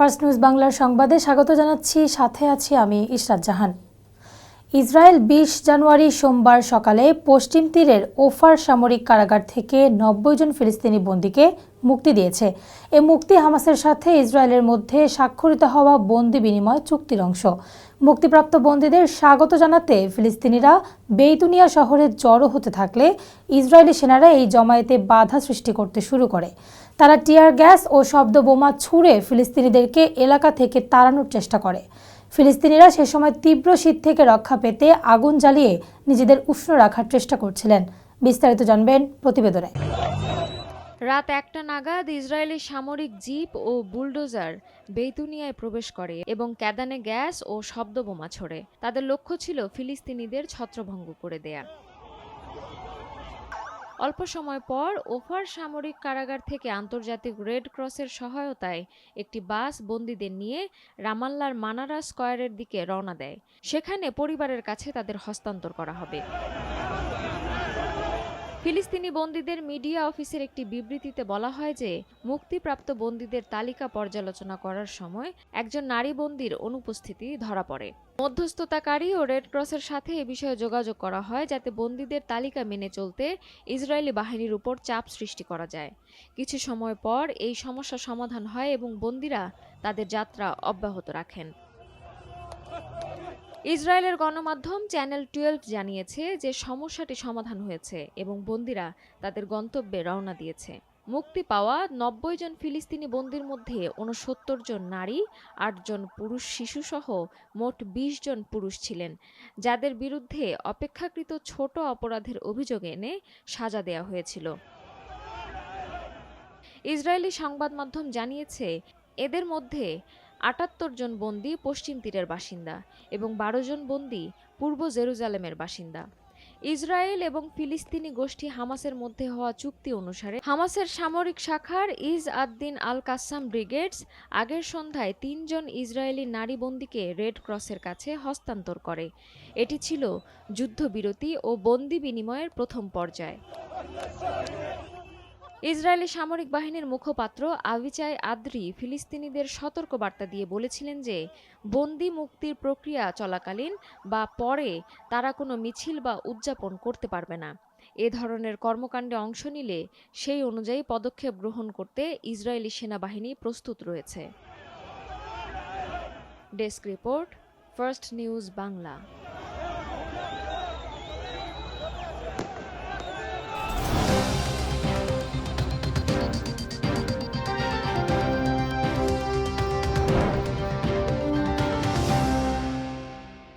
First news বাংলার সংবাদে স্বাগত জানাচ্ছি। সাথে আছি আমি ইশরাত জাহান। ইসরায়েল বিশ জানুয়ারি সোমবার সকালে পশ্চিম তীরের ওফার সামরিক কারাগার থেকে নব্বই জন ফিলিস্তিনি বন্দীকে মুক্তি দিয়েছে। এ মুক্তি হামাসের সাথে ইসরায়েলের মধ্যে স্বাক্ষরিত হওয়া বন্দি বিনিময় চুক্তির অংশ। মুক্তিপ্রাপ্ত বন্দীদের স্বাগত জানাতে ফিলিস্তিনিরা বেইতুনিয়া শহরে জড়ো হতে থাকলে ইসরায়েলি সেনারা এই জমায়েতে বাধা সৃষ্টি করতে শুরু করে। তারা টিয়ার গ্যাস ও শব্দ বোমা ছুঁড়ে ফিলিস্তিনিদেরকে এলাকা থেকে তাড়ানোর চেষ্টা করে। ফিলিস্তিনিরা সে সময় তীব্র শীত থেকে রক্ষা পেতে আগুন জ্বালিয়ে নিজেদের উষ্ণ রাখার চেষ্টা করছিলেন। বিস্তারিত জানবেন প্রতিবেদনে। রাত একটা নাগাদ ইসরায়েলি সামরিক জিপ ও বুলডোজার বেইতুনিয়ায় প্রবেশ করে এবং ক্যাদানে গ্যাস ও শব্দ বোমা ছোড়ে। তাদের লক্ষ্য ছিল ফিলিস্তিনিদের ছত্রভঙ্গ করে দেয়া। অল্প সময় পর ওফার সামরিক কারাগার থেকে আন্তর্জাতিক রেড ক্রসের সহায়তায় একটি বাস বন্দীদের নিয়ে রামাল্লার মানারা স্কয়ারের দিকে রওনা দেয়। সেখানে পরিবারের কাছে তাদের হস্তান্তর করা হবে। ফিলিস্তিনি বন্দীদের মিডিয়া অফিসের একটি বিবৃতিতে বলা হয় যে, মুক্তিপ্রাপ্ত বন্দীদের তালিকা পর্যালোচনা করার সময় একজন নারী বন্দীর অনুপস্থিতি ধরা পড়ে। মধ্যস্থতাকারী ও রেড ক্রসের সাথে এ বিষয়ে যোগাযোগ করা হয় যাতে বন্দীদের তালিকা মেনে চলতে ইসরায়েলি বাহিনীর উপর চাপ সৃষ্টি করা যায়। কিছু সময় পর এই সমস্যা সমাধান হয় এবং বন্দীরা তাদের যাত্রা অব্যাহত রাখেন। ইসরায়েলের গণমাধ্যম চ্যানেল টুয়েলভ জানিয়েছে যে সমস্যাটি সমাধান হয়েছে এবং বন্দীরা তাদের গন্তব্যে রওনা দিয়েছে। মুক্তি পাওয়া নব্বই জন ফিলিস্তিনি বন্দির মধ্যে ঊনসত্তর জন নারী আটজন পুরুষ শিশুসহ মোট ২০ জন পুরুষ ছিলেন, যাদের বিরুদ্ধে অপেক্ষাকৃত ছোট অপরাধের অভিযোগ এনে সাজা দেওয়া হয়েছিল। ইসরায়েলি সংবাদ মাধ্যম জানিয়েছে, এদের মধ্যে আটাত্তর জন বন্দী পশ্চিম তীরের বাসিন্দা এবং বারো জন বন্দী পূর্ব জেরুজালেমের বাসিন্দা। ইসরায়েল এবং ফিলিস্তিনি গোষ্ঠী হামাসের মধ্যে হওয়া চুক্তি অনুসারে হামাসের সামরিক শাখার Izz Addin Al Qassam Brigades আগের সন্ধ্যায় তিনজন ইসরায়েলি নারী বন্দীকে রেড ক্রসের কাছে হস্তান্তর করে। এটি ছিল যুদ্ধবিরতি ও বন্দি বিনিময়ের প্রথম পর্যায়। ইসরায়েলি সামরিক বাহিনীর মুখপাত্র আভিচাই আদ্রি ফিলিস্তিনিদের সতর্ক বার্তা দিয়ে বলেছিলেন যে, বন্দি মুক্তির প্রক্রিয়া চলাকালীন বা পরে তারা কোনো মিছিল বা উদযাপন করতে পারবে না। এ ধরনের কর্মকাণ্ডে অংশ নিলে সেই অনুযায়ী পদক্ষেপ গ্রহণ করতে ইসরায়েলি সেনাবাহিনী প্রস্তুত রয়েছে। Desk report, first news Bangla.